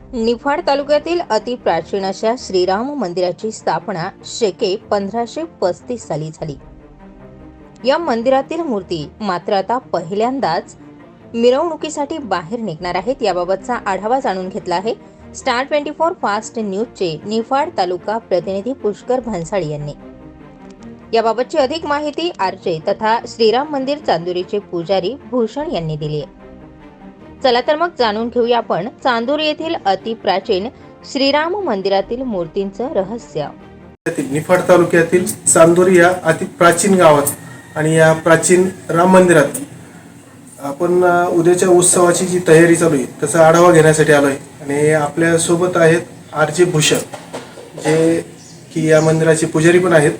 निफाड तालुक्यातील अतिप्राचीन अशा श्रीराम मंदिराची स्थापना शेके पंधराशे पस्तीस साली झाली. या मंदिरातील मूर्ती मात्र आता पहिल्यांदाच मिरवणुकीसाठी बाहेर निघणार आहेत याबाबतचा आढावा जाणून घेतला आहे स्टार ट्वेंटी फोर फास्ट न्यूजचे निफाड तालुका प्रतिनिधी पुष्कर भन्साळी यांनी. याबाबतची अधिक माहिती आरचे तथा श्रीराम मंदिर चांदुरीचे पुजारी भूषण यांनी दिली आहे. चला तर मग जाणून घेऊया आपण चांदूर येथील अतिप्राचीन श्रीराम मंदिरातील मूर्तींचं रहस्य. निफाड तालुक्यातील चांदूर या अति प्राचीन गावात आणि या प्राचीन राम मंदिरात आपण उद्याच्या उत्सवाची जी तयारी चालू आहे त्याचा आढावा घेण्यासाठी आलो आहे आणि आपल्यासोबत आहेत आर जे भूषण जे की या मंदिराचे पुजारी पण आहेत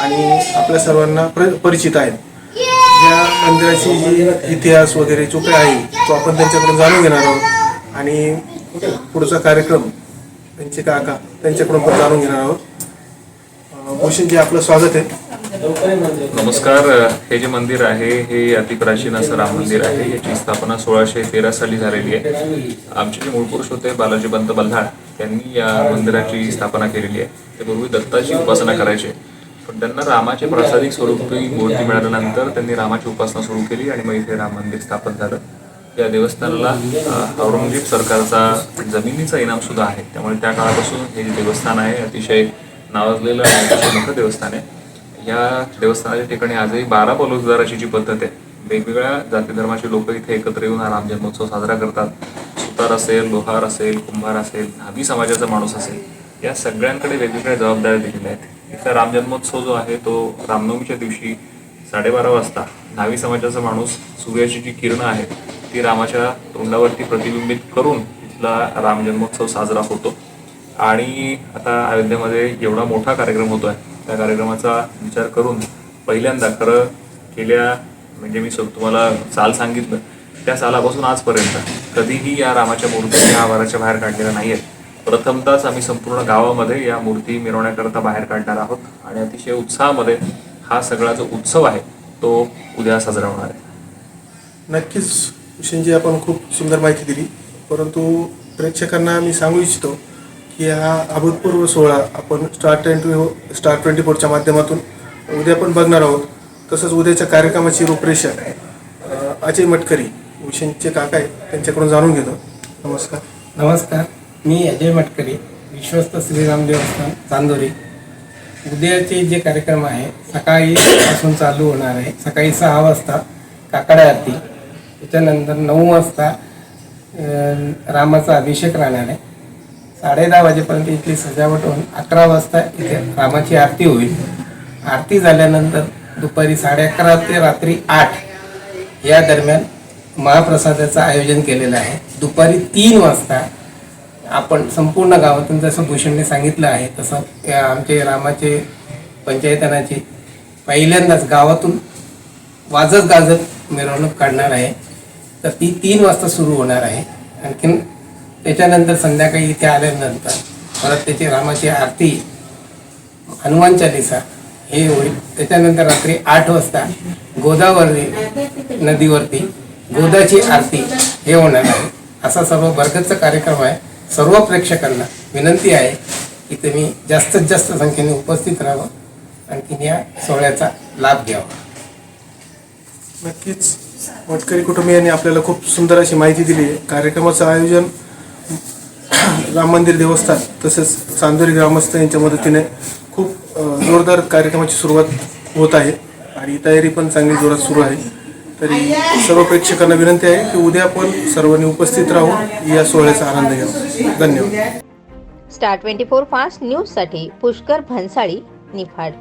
आणि आपल्या सर्वांना प्र परिचित आहेत. या मंदिराची जी इतिहास वगैरे जो काही आहे तो आपण त्यांच्याकडून जाणून घेणार आहोत. आणि पुढचा कार्यक्रम त्यांचे काका त्यांच्याकडून पण जाणून घेणार आहोत. भूषणजी आपलं स्वागत आहे. नमस्कार. हे जे मंदिर आहे हे अतिप्राचीन असं राम मंदिर आहे. याची स्थापना सोळाशे तेरा साली झालेली आहे. आमचे जे मूळ पुरुष होते बालाजी पंत बल्हाळ त्यांनी या मंदिराची स्थापना केलेली आहे. ते पूर्वी दत्ताची उपासना करायचे. पण त्यांना रामाचे प्रासादिक स्वरूपी मूर्ती मिळाल्यानंतर त्यांनी रामाची उपासना सुरू केली आणि मग इथे राम मंदिर स्थापन झालं. या देवस्थानाला औरंगजेब सरकारचा जमिनीचा इनाम सुद्धा आहे. त्यामुळे त्या काळापासून हे जे देवस्थान आहे अतिशय नावाजलेलं आणि अतिशय मोठं देवस्थान आहे. या देवस्थानाच्या ठिकाणी आजही बारा बलुजदाराची जी पद्धत आहे वेगवेगळ्या जाती धर्माचे लोक इथे एकत्र येऊन हा राम जन्मोत्सव साजरा करतात. सुतार असेल लोहार असेल कुंभार असेल न्हावी समाजाचा माणूस असेल या सगळ्यांकडे वेगवेगळ्या जबाबदाऱ्या दिलेल्या आहेत. इथला राम जन्मोत्सव जो आहे तो रामनवमीच्या दिवशी साडेबारा वाजता न्हावी समाजाचा माणूस सूर्याची जी किरणं आहेत ती रामाच्या तोंडावरती प्रतिबिंबित करून इथला राम जन्मोत्सव साजरा होतो. आणि आता अयोध्येमध्ये एवढा मोठा कार्यक्रम होतो आहे त्या कार्यक्रमाचा विचार करून पहिल्यांदा खरं गेल्या म्हणजे मी तुम्हाला साल सांगितलं त्या सालापासून आजपर्यंत कधीही या रामाच्या मूर्ती आवाराच्या बाहेर काढलेल्या नाही आहेत प्रथमतःच आम्ही संपूर्ण गावामध्ये या मूर्ती मिरवण्याकरता बाहेर काढणार आहोत. आणि अतिशय उत्साहामध्ये हा सगळा जो उत्सव आहे तो उद्या साजरा होणार आहे. नक्कीच भूषणजी आपण खूप सुंदर माहिती दिली. परंतु प्रेक्षकांना मी सांगू इच्छितो की हा अभूतपूर्व सोहळा आपण स्टार ट्वेंटी स्टार ट्वेंटी फोरच्या माध्यमातून उद्या पण बघणार आहोत. तसंच उद्याच्या कार्यक्रमाची रूपरेषा अजय मटकरी भूषणचे काका आहेत त्यांच्याकडून जाणून घेतो. नमस्कार. नमस्कार. मी अजय मटकरी विश्वस्त श्रीराम देवस्थान चांदोरी. उद्याचे जे कार्यक्रम आहे सकाळी पासून चालू होणार आहे. सकाळी सहा वाजता काकडा आरती. त्याच्यानंतर नऊ वाजता रामाचा अभिषेक राहणार आहे. साडे दहा वाजेपर्यंत इथली सजावट होऊन अकरा वाजता इथे रामाची आरती होईल. आरती झाल्यानंतर दुपारी साडे अकरा ते रात्री आठ या दरम्यान महाप्रसादाचं आयोजन केलेलं आहे. दुपारी तीन वाजता आपण संपूर्ण गावातून जसं भूषणने सांगितलं आहे तसं आमचे रामाचे पंचायतनाची पहिल्यांदाच गावातून वाजत गाजत मिरवणूक काढणार आहे. तर ती तीन वाजता सुरू होणार आहे. आणखीन त्याच्यानंतर संध्याकाळी इथे आल्यानंतर परत त्याची रामाची आरती हनुमान चालिसा हे होईल. त्याच्यानंतर रात्री आठ वाजता गोदावरी नदीवरती गोदाची आरती हे होणार आहे. असा सर्व भरगतचा कार्यक्रम आहे. सर्व प्रेक्षकांना विनंती आहे की तुम्ही जास्तीत जास्त संख्येने उपस्थित राहावं. आणखीन या सोहळ्याचा लाभ घ्यावा. नक्कीच. मटकरी कुटुंबियांनी आपल्याला खूप सुंदर अशी माहिती दिली आहे. कार्यक्रमाचं आयोजन राम मंदिर देवस्थान तसेच चांदोरी ग्रामस्थ यांच्या मदतीने खूप जोरदार कार्यक्रमाची सुरुवात होत आहे. आणि तयारी पण चांगली जोरात सुरू आहे. तरी सर्व प्रेक्षकांना विनंती आहे की उद्या पण सर्वांनी उपस्थित राहून या सोहळ्याचा आनंद घ्यावा धन्यवाद. स्टार ट्वेंटी फोर फास्ट न्यूजसाठी पुष्कर भन्साळी निफाड.